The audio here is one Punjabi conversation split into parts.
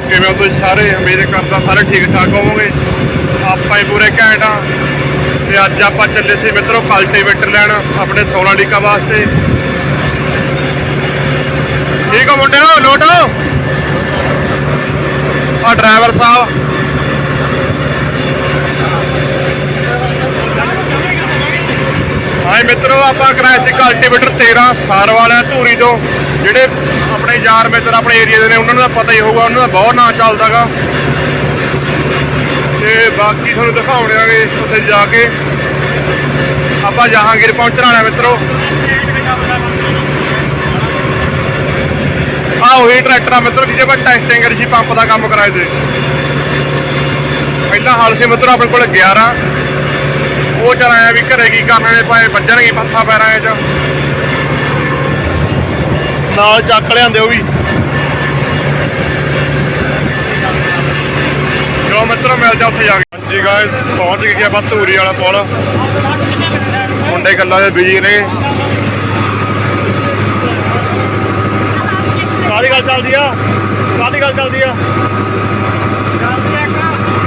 ਕਿਵੇਂ ਹੋ ਤੁਸੀਂ ਸਾਰੇ ਉਮੀਦ ਕਰਦਾ ਸਾਰੇ ਠੀਕ ਠਾਕ ਹੋਵੋਗੇ? ਆਪਾਂ ਹੀ ਪੂਰੇ ਘੈਂਟ ਆ ਤੇ ਅੱਜ ਆਪਾਂ ਚੱਲੇ ਸੀ ਮਿੱਤਰੋ ਕਲਟੀਵੇਟਰ ਲੈਣ ਆਪਣੇ ਸੋਨਾਲੀਕਾ ਵਾਸਤੇ। ਠੀਕ ਹੋ ਮੁੰਡਿਓ? ਲੋਟੋ ਆ ਡਰਾਈਵਰ ਸਾਹਿਬ। ਹਾਂ ਮਿੱਤਰੋ, ਆਪਾਂ ਕਰਾਇਆ ਸੀ ਕਲਟੀਵੇਟਰ 13 ਸਾਰ ਵਾਲਿਆ ਧੂਰੀ ਤੋਂ, ਜਿਹੜੇ ਆਪਣੇ ਯਾਰ ਮਿੱਤਰ ਆਪਣੇ ਏਰੀਆ ਦੇ ਨੇ, ਉਹਨਾਂ ਨੂੰ ਤਾਂ ਪਤਾ ਹੀ ਹੋਊਗਾ, ਉਹਨਾਂ ਦਾ ਬਹੁਤ ਨਾਂ ਚੱਲਦਾਗਾ। ਤੇ ਬਾਕੀ ਤੁਹਾਨੂੰ ਦਿਖਾਉਣਾਂਗੇ ਉੱਥੇ ਜਾ ਕੇ। ਆਪਾਂ ਜਹਾਂਗੀਰ ਪਹੁੰਚਣ ਆ ਮਿੱਤਰੋ। ਆ ਉਹੀ ਟਰੈਕਟਰ ਆ ਮਿੱਤਰ ਜਿਹਦੇ ਪਰ ਟੈਸਟਿੰਗ ਕਰੀ ਸੀ ਪੰਪ ਦਾ ਕੰਮ ਕਰਾਏ ਤੇ। ਪਹਿਲਾਂ ਹਾਲ ਸੀ ਮਿੱਤਰੋ ਆਪਣੇ ਕੋਲ 11 ਉਹ ਚਲਾਇਆ ਵੀ ਘਰੇ ਕੀ ਕਰਨਾ ਨੇ ਪਾਏ ਵੱਜਣਗੇ ਪੱਥਾ ਪੈਰਾਂ 'ਚ। ਨਾਲ ਚੱਕ ਲਿਆਂਦੇ ਉਹ ਵੀ। ਚਲੋ ਮਿੱਤਰੋ ਮਿਲ ਜਾ ਉੱਥੇ ਜਾ ਕੇ। ਹਾਂਜੀ ਗਾਇਸ ਪਹੁੰਚ ਗਏ ਆਪਾਂ ਧੂਰੀ ਵਾਲਾ ਪੁਲ। ਮੁੰਡੇ ਗੱਲਾਂ ਦੇ ਬਿਜ਼ੀ ਨੇ। ਕਾਦੀ ਗੱਲ ਚੱਲਦੀ ਆ? ਕਾਦੀ ਗੱਲ ਚੱਲਦੀ ਆ?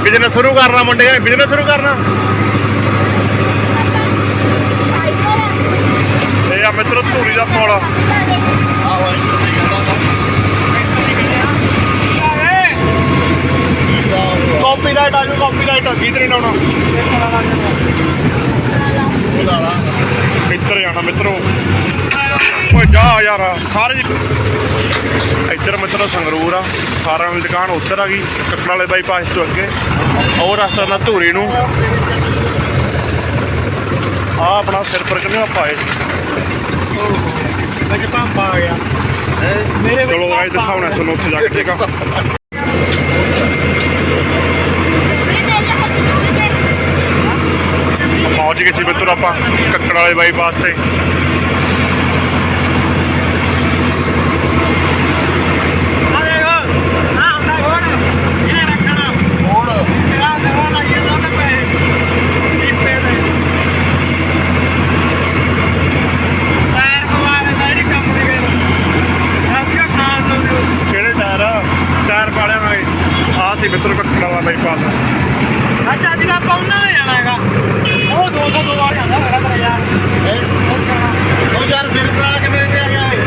ਬਿਜ਼ਨਸ ਸ਼ੁਰੂ ਕਰਨਾ ਮੁੰਡੇ ਬਿਜ਼ਨਸ ਸ਼ੁਰੂ ਕਰਨਾ ਇਹ ਆ ਮਿੱਤਰੋ ਧੂਰੀ ਦਾ ਪੁਲ ਕਾਪੀਰਾਈਟ ਆ ਜੂ ਗੀਤ ਨਹੀਂ ਲਾਉਣਾ ਇੱਧਰ ਜਾਣਾ ਮਿੱਤਰੋ। ਓਏ ਜਾ ਯਾਰ ਸਾਰੇ ਇੱਧਰ ਮਿੱਤਰੋ ਸੰਗਰੂਰ ਆ ਸਾਰਿਆਂ ਦੀ ਦੁਕਾਨ ਉੱਧਰ ਆ ਗਈ ਕੱਕੜ ਵਾਲੇ ਬਾਈਪਾਸ ਤੋਂ ਅੱਗੇ। ਉਹ ਰਸਤਾ ਨਾ ਧੂਰੀ ਨੂੰ। ਆ ਆਪਣਾ ਸਿਰ ਪਰ ਕਿੰਨੇ ਆਪਾਂ ਆਏ ਅੱਜ ਪੰਪ ਆ ਗਿਆ। ਮੇਰੇ ਚਲੋ ਗਾਇਸ ਦਿਖਾਉਣਾ ਤੁਹਾਨੂੰ ਉੱਥੇ ਜਾ ਕੇ ਠੀਕ ਆ? ਪਹੁੰਚ ਗਏ ਸੀ ਮਿੱਤਰ ਆਪਾਂ ਕੱਕੜ ਵਾਲੇ ਬਾਈਪਾਸ ਤੇ ਆ ਦੇਖੋ ਆ ਹੁੰਦਾ ਘੋੜ ਇਹਨੇ ਰੱਖਣਾ ਘੋੜ ਤੇਰਾ ਦੇਵਾ ਲੱਗ ਜਾਂਦਾ ਤੇ ਪੈਸੇ ਦੀਪੇ ਦੇ ਟਾਇਰ ਪਵਾਰੇ ਦਾ ਇਹ ਕੰਮ ਦੀ ਗੱਲ ਸਾਸਿਆ ਖਾਣ ਨੂੰ ਦਿਓ ਕਿਹੜੇ ਟਾਇਰ ਆ? ਟਾਇਰ ਪਾਲਿਆ ਮੈਂ ਆ ਸੀ ਮਿੱਤਰ ਕੱਕੜ ਵਾਲਾ ਬਾਈਪਾਸ ਅੱਜ ਅੱਜ ਦਾ ਪਾਉਣਾ ਨਹੀਂ ਜਾਣਾ ਹੈਗਾ ਉਹ 202 ਵਾਲਾ ਜਾਂਦਾ ਮੇਰਾ ਤੇਰਾ ਯਾਰ ਉਹ ਕਰਨਾ ਉਹ ਯਾਰ ਸਿਰ ਕਰਾ ਕੇ ਮੇਰੇ ਤੇ ਆ ਗਿਆ ਓਏ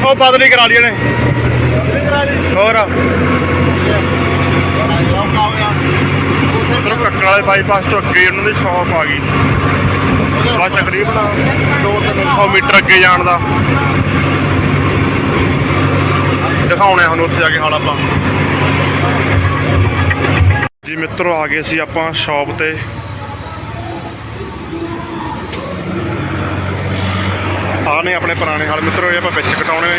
ਉਹ ਬਦਲੀ ਕਰਾ ਲਈ ਇਹਨੇ ਹੋਰ। ਰੌਕ ਆ ਵਾਲੇ ਬਾਈਪਾਸ ਤੋਂ ਅੱਗੇ ਉਹਨਾਂ ਦੀ ਸ਼ਾਪ ਆ ਗਈ। ਬਸ ਤਕਰੀਬਨ 2-300 ਮੀਟਰ ਅੱਗੇ ਜਾਣ ਦਾ। ਦਿਖਾਉਣੇ ਹੁਣ ਉੱਥੇ ਜਾ ਕੇ ਹਾਲ ਆਪਾਂ। ਜੀ ਮਿੱਤਰੋ ਆ ਗਏ ਸੀ ਆਪਾਂ ਸ਼ਾਪ ਤੇ। ਆ ਨੇ ਆਪਣੇ ਪੁਰਾਣੇ ਹਾਲ। ਮਿੱਤਰੋ, ਇਹ ਆਪਾਂ ਵਿੱਚ ਕਟਾਉਣੇ ਨੇ।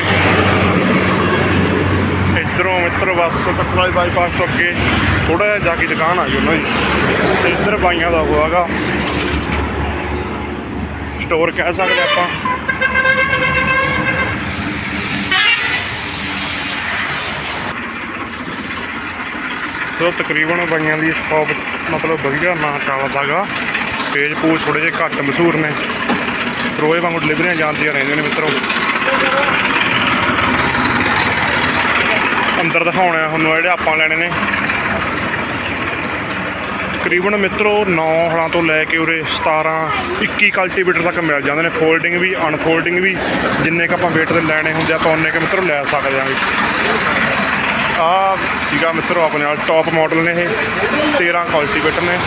ਇੱਧਰੋਂ ਮਿੱਤਰੋ, ਬਸ ਪਟਵਾਈ ਬਾਈਪਾਸ ਤੋਂ ਅੱਗੇ ਥੋੜਾ ਜਿਹਾ ਜਾ ਕੇ ਦੁਕਾਨ ਆ ਗਈ ਉਹਨਾਂ ਦੀ। ਇੱਧਰ ਬਾਈਆਂ ਦਾ ਉਹ ਹੈਗਾ। ਸਟੋਰ ਕਹਿ ਸਕਦੇ ਆਪਾਂ। ਸੋ ਤਕਰੀਬਨ ਬਾਈਆਂ ਦੀ ਸ਼ਾਪ ਮਤਲਬ ਵਧੀਆ ਨਾ ਚੱਲਦਾਗਾ ਪੇਜ ਪੂਜ ਥੋੜੇ ਜਿਹੇ ਘੱਟ ਮਸ਼ਹੂਰ ਨੇ। ਰੋਏ ਵਾਂਗੂ ਡਿਲੀਵਰੀਆਂ ਜਾਂਦੀਆਂ ਰਹਿੰਦੀਆਂ ਨੇ ਮਿੱਤਰੋ। ਅੰਦਰ ਦਿਖਾਉਣਾ ਆ ਤੁਹਾਨੂੰ ਜਿਹੜੇ ਆਪਾਂ ਲੈਣੇ ਨੇ। ਤਕਰੀਬਨ ਮਿੱਤਰੋ 9 ਹਲਾਂ ਤੋਂ ਲੈ ਕੇ ਉਰੇ 17 21 ਕਲਟੀਵੇਟਰ ਤੱਕ ਮਿਲ ਜਾਂਦੇ ਨੇ। ਫੋਲਡਿੰਗ ਵੀ ਅਨਫੋਲਡਿੰਗ ਵੀ, ਜਿੰਨੇ ਕ ਆਪਾਂ weight ਦੇ ਲੈਣੇ ਹੁੰਦੇ ਆਪਾਂ ਉਹਨੇ ਕ ਮਿੱਤਰੋ ਲੈ ਸਕਦੇ ਆਂਗੇ ਆ ਸੀਗਾ ਮਿੱਤਰੋ ਆਪਣੇ ਨਾਲ ਟੌਪ ਮਾਡਲ ਨੇ ਇਹ 13 ਕਲਟੀਵੇਟਰ ਨੇ।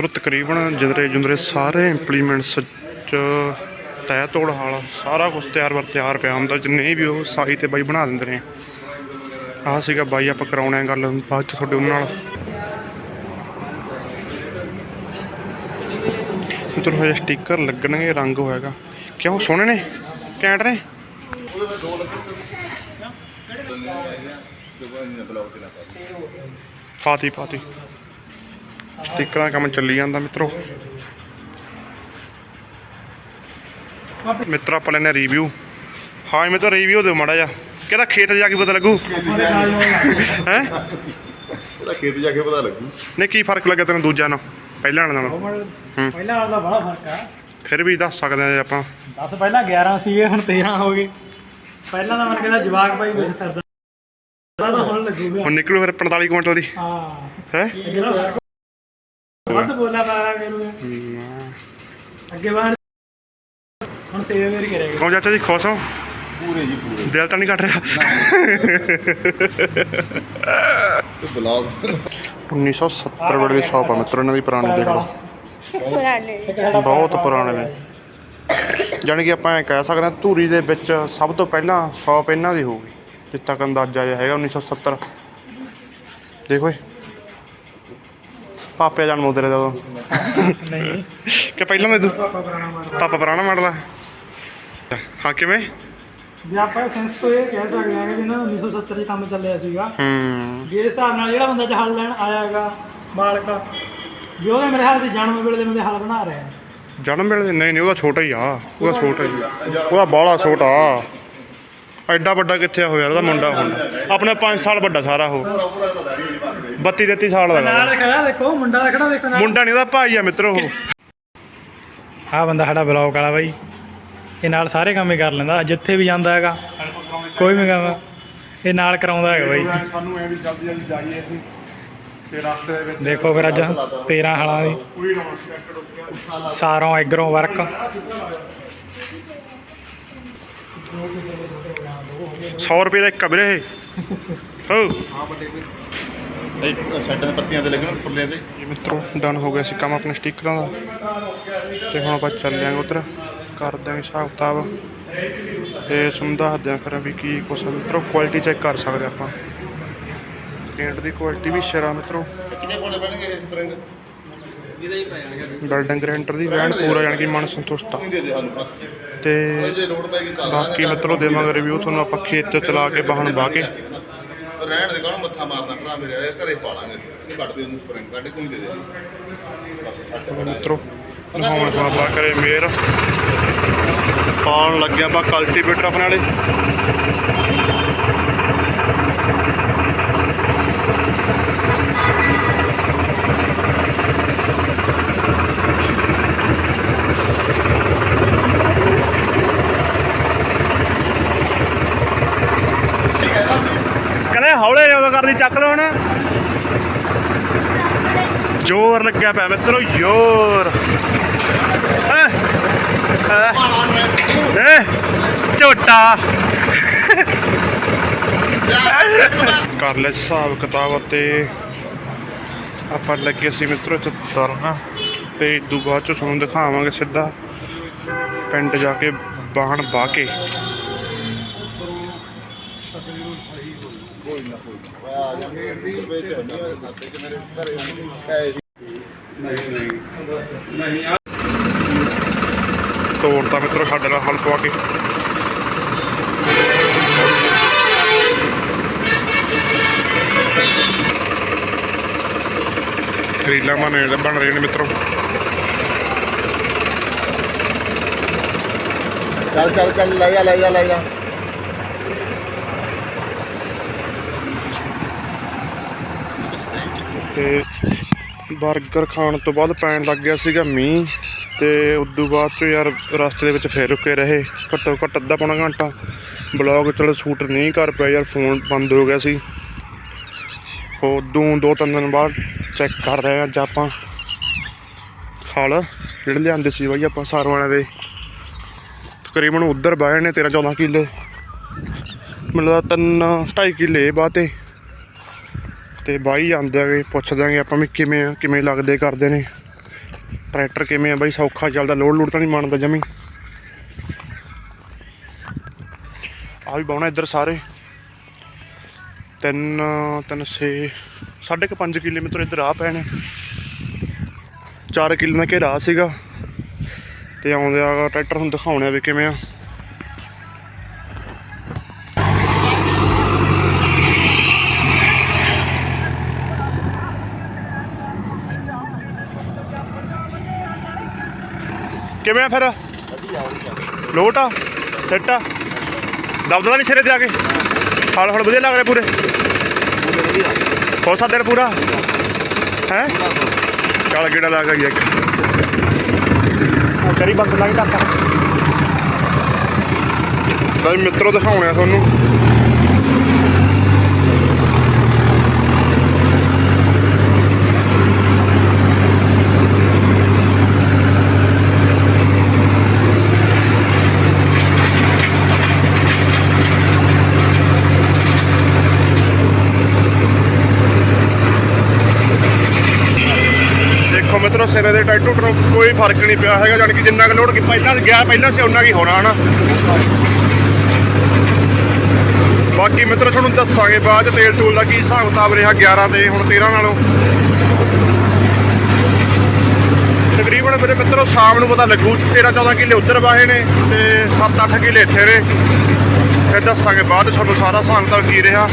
ਮਿੱਤਰੋ ਤਕਰੀਬਨ ਜਿੰਦਰੇ ਜੁੰਦਰੇ ਸਾਰੇ ਇੰਪਲੀਮੈਂਟਸ ਚ ਤੈ ਤੋੜ ਹਾਲ, ਸਾਰਾ ਕੁਝ ਤਿਆਰ ਵਰ ਤਿਆਰ ਪਿਆ। ਹੁੰਦਾ ਜਿੰਨੇ ਵੀ ਉਹ ਸਾਈ ਤੇ ਬਾਈ ਬਣਾ ਦਿੰਦੇ ਨੇ। ਆਹ ਸੀਗਾ ਬਾਈ, ਆਪਾਂ ਕਰਾਉਣਾ ਗੱਲ ਬਾਅਦ ਚ ਤੁਹਾਡੇ ਉਹਨਾਂ ਨਾਲ। ਮਿੱਤਰੋ ਹਜੇ ਸਟicker ਲੱਗਣਗੇ, ਰੰਗ ਹੋਏਗਾ ਕਿਉਂ? ਸੋਹਣੇ ਨੇ? ਕੈਂਟ ਨੇ? ਫਾਤੀ ਫਾਤੀ। ਸਟickਰਾਂ ਦਾ ਕੰਮ ਚੱਲੀ ਜਾਂਦਾ ਮਿੱਤਰੋ। ਮਿੱਤਰ ਆਪਾਂ ਲੈਣੇ ਰਿਵਿਊ ਹਾਂ ਮਿੱਤਰ ਰਿਵਿਊ ਦਿਓ ਮਾੜਾ ਜਿਹਾ। ਕਿਹਦਾ ਖੇਤ ਜਾ ਕੇ ਪਤਾ ਲੱਗੂ? ਹੈ? ਇਹਦਾ ਖੇਤ ਜਾ ਕੇ ਪਤਾ ਲੱਗੂ। ਨਹੀਂ ਕੀ ਫ਼ਰਕ ਲੱਗਿਆ ਤੈਨੂੰ ਦੂਜਿਆਂ ਨਾਲ? ਪਹਿਲਾਂ ਵਾਲੇ ਨਾਲੋਂ। ਹੂੰ। ਪਹਿਲਾਂ ਵਾਲਾ ਦਾ ਬੜਾ ਫ਼ਰਕ ਆ। ਫਿਰ ਵੀ ਦੱਸ ਸਕਦੇ ਆ ਜੇ ਆਪਾਂ। 10 ਪਹਿਲਾਂ 11 ਸੀਗੇ ਹੁਣ 13 ਹੋ ਗਏ। ਪਹਿਲਾਂ ਤਾਂ ਮਨ ਕਹਿੰਦਾ ਜਵਾਕ ਭਾਈ ਕੁਝ ਕਰਦਾ। ਤਾਂ ਹੁਣ ਲੱਗੂਗਾ। ਹੁਣ ਨਿਕਲੂ ਫਿਰ 45 ਕੁਇੰਟਲ ਦੀ। ਹਾਂ। ਹੈ? ਵੱਧ ਬੋਲਿਆ ਪਾਇਆ ਕਰੂਗਾ ਅੱਗੇ ਬਾਹਰ। ਹੁਣ ਸੇਵ ਮੇਰੀ ਕਰੇਗਾ। ਕੌਣ ਚਾਚਾ ਜੀ ਖੁਸ਼ ਹੋ? ਪੂਰੇ ਜੀ ਪੂਰੇ। ਦਿਲ ਤਾਂ ਨਹੀਂ ਕੱਟ ਰਿਹਾ। ਤੇ ਬਲੌਗ। 1970 ਵੇਲੇ ਦੀ ਸ਼ਾਪ ਆ ਮਿੱਤਰੋ ਇਹਨਾਂ ਦੀ ਪੁਰਾਣੀ ਦੇਖ ਲਓ। ਪੁਰਾਣੇ। ਬਹੁਤ ਪੁਰਾਣੇ ਨੇ। ਜਾਣੀ ਕਿ ਆਪਾਂ ਇਹ ਕਹਿ ਸਕਦੇ ਹਾਂ ਧੂਰੀ ਦੇ ਵਿੱਚ ਸਭ ਤੋਂ ਪਹਿਲਾਂ ਸ਼ਾਪ ਇਹਨਾਂ ਦੀ ਹੋਊਗੀ। ਜਿੱਥੇ ਤੱਕ ਅੰਦਾਜ਼ਾ ਜਿਹਾ ਹੈਗਾ 1970 ਦੇਖੋ ਏ ਪਾਪੇ ਜਨਮ ਉਧਰ ਦਾ ਉਦੋਂ। ਨਹੀਂ। ਕਿ ਪਹਿਲਾਂ ਦੇ ਤੂੰ ਪਾਪਾ ਪੁਰਾਣਾ ਮਾਡਲ। ਪਾਪਾ ਪੁਰਾਣਾ ਮਾਡਲ ਆ। ਹਾਂ ਕਿਵੇਂ? ਵੀ ਆਪਾਂ ਸੈਂਸ ਤੋਂ ਇਹ ਕਹਿ ਸਕਦੇ ਹਾਂ ਕਿ ਨਾ 1970 ਚ ਕੰਮ ਚੱਲਿਆ ਸੀਗਾ ਹੂੰ। ਵੀ ਇਸ ਹਿਸਾਬ ਨਾਲ ਜਿਹੜਾ ਬੰਦਾ ਜਹਾਜ਼ ਲੈਣ ਆਇਆ ਹੈਗਾ ਮਾਲਕ ਵੀ ਉਹਦੇ ਮੇਰੇ ਹਾਲ ਦੇ ਜਨਮ ਵੇਲੇ ਦੇ ਬੰਦੇ ਹਲ ਬਣਾ ਰਹੇ। ਆ ਜਨਮ ਵੇਲੇ ਨਹੀਂ ਨਹੀਂ ਉਹਦਾ ਛੋਟਾ ਹੀ ਆ। ਉਹਦਾ ਛੋਟਾ ਹੀ ਆ। ਉਹਦਾ ਬਾਹਲਾ ਛੋਟਾ ਐਡਾ ਵੱਡਾ ਕਿੱਥੇ ਹੋਇਆ ਉਹਦਾ ਮੁੰਡਾ ਹੁਣ। ਆਪਣੇ 5 ਸਾਲ ਵੱਡਾ ਸਾਰਾ ਉਹ। ਪੂਰਾ ਪੂਰਾ ਤਾਂ ਦਾੜੀ ਜੀ ਬਾਕੀ ਦੇ 32 33 ਸਾਲ ਦਾ ਨਾਲ ਹੈਗਾ। ਖੜਾ ਦੇਖੋ ਮੁੰਡਾ ਦਾ ਖੜਾ ਦੇਖੋ ਨਾਲ ਮੁੰਡਾ ਨਹੀਂ ਉਹਦਾ ਭਾਈ ਆ ਮਿੱਤਰੋ ਉਹ। ਆ ਬੰਦਾ ਸਾਡਾ ਬਲੌਗ ਵਾਲਾ ਬਾਈ। ਇਹ ਨਾਲ ਸਾਰੇ ਕੰਮ ਹੀ ਕਰ ਲੈਂਦਾ ਜਿੱਥੇ ਵੀ ਜਾਂਦਾ ਹੈਗਾ ਕੋਈ ਵੀ ਕੰਮ। ਇਹ ਨਾਲ ਕਰਾਉਂਦਾ ਹੈਗਾ ਬਾਈ। ਸਾਨੂੰ ਐ ਵੀ ਜਲਦੀ ਜਲਦੀ ਜਾਈਏ ਅਸੀਂ। ਤੇ ਰਸਤੇ ਦੇ ਵਿੱਚ ਦੇਖੋ ਫਿਰ ਅੱਜ 13 ਹਲਾਂ ਦੀ। ਸਾਰੋਂ ਐਗਰੋਂ ਵਰਕ 100 ਰੁਪਏ ਦਾ ਇੱਕ ਕਬਰੇ ਇਹ। ਹੋ ਹਾਂ ਬਟੇ ਇਹ ਸੈੱਟਾਂ ਦੇ ਪੱਤੀਆਂ ਤੇ ਲੱਗਣ ਫੁੱਲੇ ਤੇ ਜੀ ਮਿੱਤਰੋ ਡਨ ਹੋ ਗਿਆ ਸੀ ਕੰਮ ਆਪਣੇ ਸਟickਰਾਂ ਦਾ। ਤੇ ਹੁਣ ਆਪਾਂ ਚੱਲ ਜਾਾਂਗੇ ਉਧਰ। ਕਰ ਦਾਂਗੇ ਹਿਸਾਬ ਕਿਤਾਬ। ਤੇ ਤੁਹਾਨੂੰ ਦੱਸਦੇ ਆਂ ਫਿਰ ਵੀ ਕੀ ਕੁਛ ਮਿੱਤਰੋ ਕੁਆਲਿਟੀ ਚੈੱਕ ਕਰ ਸਕਦੇ ਆਪਾਂ। ਪੇਂਟ ਦੀ ਕੁਆਲਿਟੀ ਵੀ ਸ਼ਰਾ ਮਿੱਤਰੋ। ਕਿੰਨੇ ਕੋਲੇ ਪੈਣਗੇ ਇਹ ਸਪਰਿੰਗ ਬਿਲਡਿੰਗ ਗਰੈਂਟਰ ਦੀ ਵੈਨ ਪੂਰਾ ਜਾਣੀ ਕਿ ਮਨ ਸੰਤੁਸ਼ਟ ਆ। ਤੂੰ ਬਾਕੀ ਮਿੱਤਰੋ ਦੇਵਾਂਗੇ ਰਿਵਿਊ ਤੁਹਾਨੂੰ ਆਪਾਂ ਖੇਤ 'ਚ ਚਲਾ ਕੇ ਬਾਹਣ ਬਾਹ ਕੇ। ਰਹਿਣ ਦੇ ਕਾਹਨੂੰ ਮੱਥਾ ਮਾਰਨਾ ਭਰਾ ਮੇਰੇ ਇਹ ਘਰੇ ਪਾ ਲਾਂਗੇ ਇਹ ਕੱਢ ਦੇ ਉਹਨੂੰ ਸਪਰਿੰਗ ਕੱਢ ਕੋਈ ਦੇ ਦੇ ਮਿੱਤਰੋ ਤੋਂ ਅੱਲਾ ਕਰੇ ਮੇਰ। ਪਾਉਣ ਲੱਗਿਆ ਆਪਾਂ ਕਲਟੀਵੇਟਰ ਆਪਣੇ ਵਾਲੇ ਕਹਿੰਦੇ ਹੌਲੇ ਜਦੋਂ ਕਰਦੀ ਚੱਕ ਲਓ ਹੁਣ। ਜ਼ੋਰ ਲੱਗਿਆ ਪਿਆ ਮਿੱਤਰੋ, ਜ਼ੋਰ। ਹੈਂ? ਝੋਟਾ। ਕਰ ਲੈ ਹਿਸਾਬ ਕਿਤਾਬ ਅਤੇ ਆਪਾਂ ਲੱਗੇ ਸੀ ਮਿੱਤਰੋ ਚ ਤੁਰਨਾ ਤੇ ਇਦੋਂ ਬਾਅਦ ਚ ਤੁਹਾਨੂੰ ਦਿਖਾਵਾਂਗੇ ਸਿੱਧਾ। ਪਿੰਡ ਜਾ ਕੇ ਬਾਹਣ ਬਾਹ ਕੇ। ਜਾਂਦੇ ਵੇਚ ਖਾਤੇ ਕਿ ਮੇਰੇ ਘਰੇ ਹੈ ਤੋੜਤਾ ਮਿੱਤਰੋ ਸਾਡੇ ਨਾਲ ਹਲ ਪਵਾ ਕੇ ਰੀਲਾਂ ਬਣ ਬਣ ਰਹੇ ਨੇ ਮਿੱਤਰੋ। ਚੱਲ ਚੱਲ ਚੱਲ, ਲੈ ਜਾ ਲੈ ਜਾ ਲੈ ਜਾ। ਤੇ 버ਗਰ ਖਾਣ ਤੋਂ ਬਾਅਦ ਪੈਣ ਲੱਗ ਗਿਆ ਸੀਗਾ ਮੀਂਹ ਤੇ ਉਦੋਂ ਬਾਅਦ ਚ ਯਾਰ ਰਸਤੇ ਦੇ ਵਿੱਚ ਫੇਰ ਰੁਕੇ ਰਹੇ। ਘੱਟੋ ਘੱਟ ਅੱਧਾ ਪੌਣਾ ਘੰਟਾ। ਬਲੌਗ ਚਲੋ ਸ਼ੂਟ ਨਹੀਂ ਕਰ ਪਿਆ ਯਾਰ, ਫੋਨ ਬੰਦ ਹੋ ਗਿਆ ਸੀ। ਉਦੋਂ ਦੋ ਤਿੰਨ ਦਿਨ ਬਾਅਦ ਚੈੱਕ ਕਰ ਰਹੇ ਹਾਂ ਅੱਜ ਆਪਾਂ। ਹਲ ਜਿਹੜੇ ਲਿਆਂਦੇ ਸੀ ਬਾਈ ਆਪਾਂ ਸਾਰਵਾਣਾ ਦੇ। ਤਕਰੀਬਨ ਉਧਰ ਬਾਏ ਨੇ 13 14 ਕਿੱਲੇ। ਮੈਨੂੰ ਤਿੰਨ, ਢਾਈ ਕਿੱਲੇ ਬਾਤੇ ਤੇ ਬਾਈ ਆਂਦੇ ਆਗੇ ਪੁੱਛ ਦਾਂਗੇ ਆਪਾਂ ਵੀ ਕਿਵੇਂ ਆ, ਕਿਵੇਂ ਲੱਗਦੇ ਕਰਦੇ ਨੇ। ਟਰੈਕਟਰ ਕਿਵੇਂ ਆ ਬਾਈ, ਸੌਖਾ ਚੱਲਦਾ ਲੋਡ ਲੋਡ ਤਾਂ ਨਹੀਂ ਮੰਨਦਾ ਜਮੀ। ਆ ਵੀ ਬਾਉਣਾ ਇੱਧਰ ਸਾਰੇ। ਤਿੰਨ ਤਿੰਨ, ਛੇ, ਸਾਢੇ ਕੁ ਪੰਜ ਕਿਲੋਮੀਟਰ ਇੱਧਰ ਆ ਪੈਣੇ। 4 ਕਿੱਲੇ ਦਾ ਘੇਰਾ ਸੀਗਾ। ਤੇ ਆਉਂਦੇ ਆ ਟਰੈਕਟਰ ਹੁਣ ਦਿਖਾਉਣੇ ਆ ਵੀ ਕਿਵੇਂ ਆ। ਕਿਵੇਂ ਆ ਫਿਰ? ਲੋਟ ਆ? ਸੈੱਟ ਆ? ਦਬਦਾ ਨਹੀਂ ਸਿਰੇ ਤੇ ਆ ਕੇ? ਹਲ ਹਲ ਵਧੀਆ ਲੱਗ ਰਿਹਾ ਪੂਰੇ। ਹੋ ਸਕਦਾ ਤੇਰਾ ਪੂਰਾ? ਹੈ? ਚੱਲ ਗੇੜਾ ਲਾ ਗਿਆ ਇੱਕ। ਆ ਕਰੀ ਬੰਦ ਲੱਗ ਟੱਕਾ ਤਾਂ ਮਿੱਤਰੋ ਦਿਖਾਉਣੇ ਆ ਤੁਹਾਨੂੰ ਦੇਖੋ ਮਿੱਤਰੋ ਸਿਰੇ ਦੇ ਟੈਟੂ ਤੋਂ ਕੋਈ ਫ਼ਰਕ ਨਹੀਂ ਪਿਆ ਹੈਗਾ, ਜਾਣੀ ਕਿ ਜਿੰਨਾ ਕੁ ਲੋਡ ਕੀ ਪਹਿਲਾਂ ਗਿਆ, ਪਹਿਲਾਂ ਸੀ ਉਹਨਾਂ ਕੀ ਹੋਣਾ, ਹਨਾ? ਬਾਕੀ ਮਿੱਤਰ, ਤੁਹਾਨੂੰ ਦੱਸਾਂਗੇ ਬਾਅਦ 'ਚ ਤੇਲ ਟੂਲ ਦਾ ਕੀ ਹਿਸਾਬ ਕਿਤਾਬ ਰਿਹਾ 11 ਤੇ, ਹੁਣ 13 ਨਾਲੋਂ। ਤਕਰੀਬਨ ਮੇਰੇ ਮਿੱਤਰੋ, ਸ਼ਾਮ ਨੂੰ ਪਤਾ ਲੱਗੂ 13 14 ਕਿੱਲੇ ਉੱਧਰ ਵਾਹੇ ਨੇ ਤੇ 7 8 ਕਿੱਲੇ ਇੱਥੇ ਨੇ ਫਿਰ ਦੱਸਾਂਗੇ ਬਾਅਦ 'ਚ ਤੁਹਾਨੂੰ ਸਾਰਾ ਹਿਸਾਬ ਕਿਤਾਬ ਕੀ ਰਿਹਾ।